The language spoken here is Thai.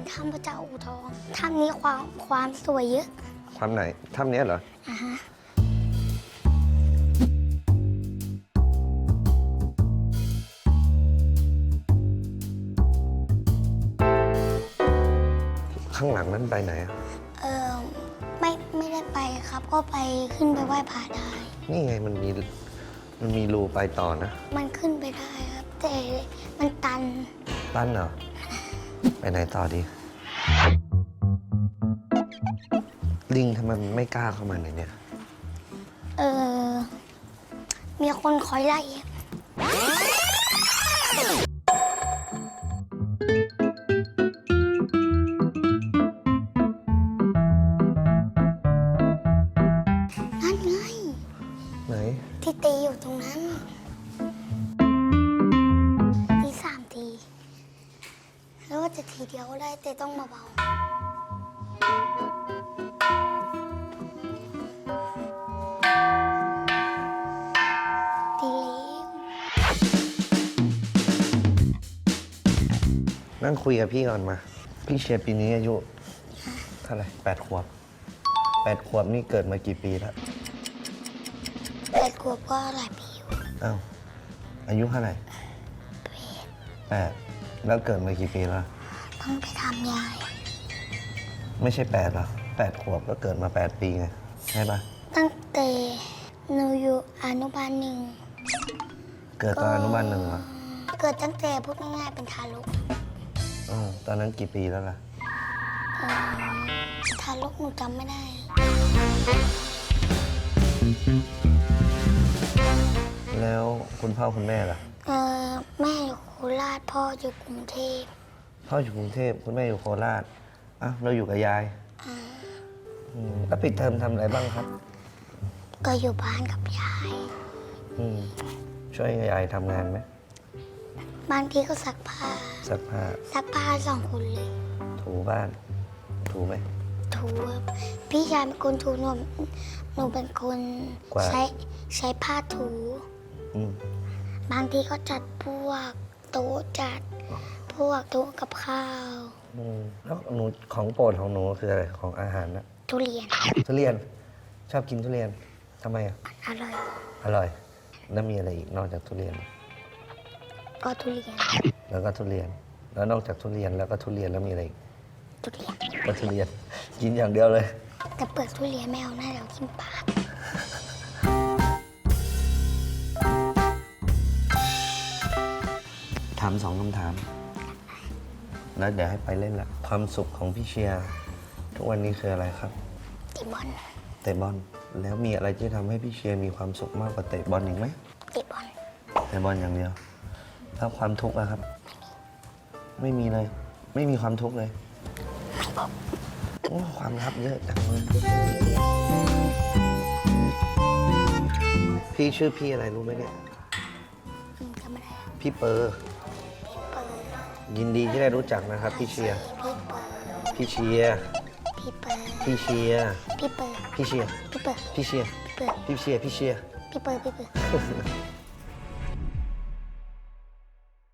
เป็นถ้ำพระเจ้าอู่ทองถ้ำนี้ความความสวยเยอะถ้ำไหนถ้ำเนี้ยเหรออะฮะข้างหลังนั้นไปไหนอะเออไม่ไม่ได้ไปครับ ก็ไปขึ้นไปไหว้พระได้ นี่ไงมันมีมันมีรูไปต่อนะ มันขึ้นไปได้ครับ แต่มันตัน ตั้นเหรอ ไปไหนต่อดี ลิงทำไมมันไม่กล้าเข้ามาในเนี่ย เออ มีคนคอยไล่ นั่นไง ไหน ที่ตีอยู่ตรงนั้น แล้วว่าจะทีเดียวก็ได้แต่ต้องเบาๆตีเล็วนั่งคุยกับพี่ก่อนมา พี่เชียร์ปีนี้อายุเท่าไหร่แปดขวบแปดขวบนี่เกิดมากี่ปีแล้วแปดขวบก็หลายปีอยู่อ้าวอายุเท่าไหร่แปด แล้วเกิดมากี่ปีแล้วต้องไปทำยาย ไม่ใช่แปดหรอแปดขวบก็เกิดมาแปดปีไง ใช่ปะตั้งแต่หนูอยู่อนุบาลหนึ่ง เกิดตอนอนุบาลหนึ่งเหรอ เกิดตั้งแต่พูดง่ายๆเป็นทารกออตอนนั้นกี่ปีแล้วล่ะ เอ่อทารกหนูจำไม่ได้ แล้วคุณพ่อคุณแม่ล่ะ เออแม่อยู่โค ราชพ่ออยู่กรุงเทพพ่ออยู่กรุงเทพคุณแม่อยู่โคราชอะเราอยู่กับยายอ่าอืมแล้วปิดเทอมทำอะไรบ้างครับ ก็อยู่บ้านกับยาย อืมช่วยยายทำงานไหมบางทีก็ซักผ้า ซักผ้าซักผ้าสองคนเลย ถูบ้าน ถูไหม ถูครับพี่ชายเป็นคนถูหนูหนูเป็นคนกวาด ใช้ใช้ผ้าถู อืม บางทีก็จัดพวก โต๊ะจัด พวกโต๊ะกับข้าวอืมแล้วหนูของโปรดของหนูคืออะไรของอาหารนะทุเรียนทุเรียนชอบกินทุเรียนทำไมอะอร่อยอร่อย แล้วมีอะไรอีกนอกจากทุเรียน ก็ทุเรียนแล้วก็ทุเรียน แล้วนอกจากทุเรียนแล้วก็ทุเรียนแล้วมีอะไรอีกทุเรียนก็ทุเรียน กินอย่างเดียวเลย แต่เปลือกทุเรียนไม่เอาหน้าเดี๋ยวทิ่มปาก ถามสองคำถาม แล้วเดี๋ยวให้ไปเล่นละความสุขของพี่เชียร์ทุกวันนี้คืออะไรครับติบอลเตะบอลแล้วมีอะไรที่ทำให้พี่เชียร์มีความสุขมากกว่าเตะบอลอีกไหมติบอลเตะบอลอย่างเดียว แล้วความทุกข์อะครับ ไม่มีเลย ไม่มีความทุกข์เลยโอ้ความลับเยอะจังเลยพี่ชื่อพี่อะไรรู้ไหมเนี่ยอืมจำไม่ได้พี่เปอร์เปิด ยินดีที่ได้รู้จักนะครับพี่เชียร์ พี่เปิดพี่เชียร์ พี่เปิดพี่เชียร์ พี่เปิดพี่เชียร์ พี่เปิดพี่เชียร์ พี่เปิดพี่เชียร์ พี่เชียร์ พี่เปิดพี่เปิด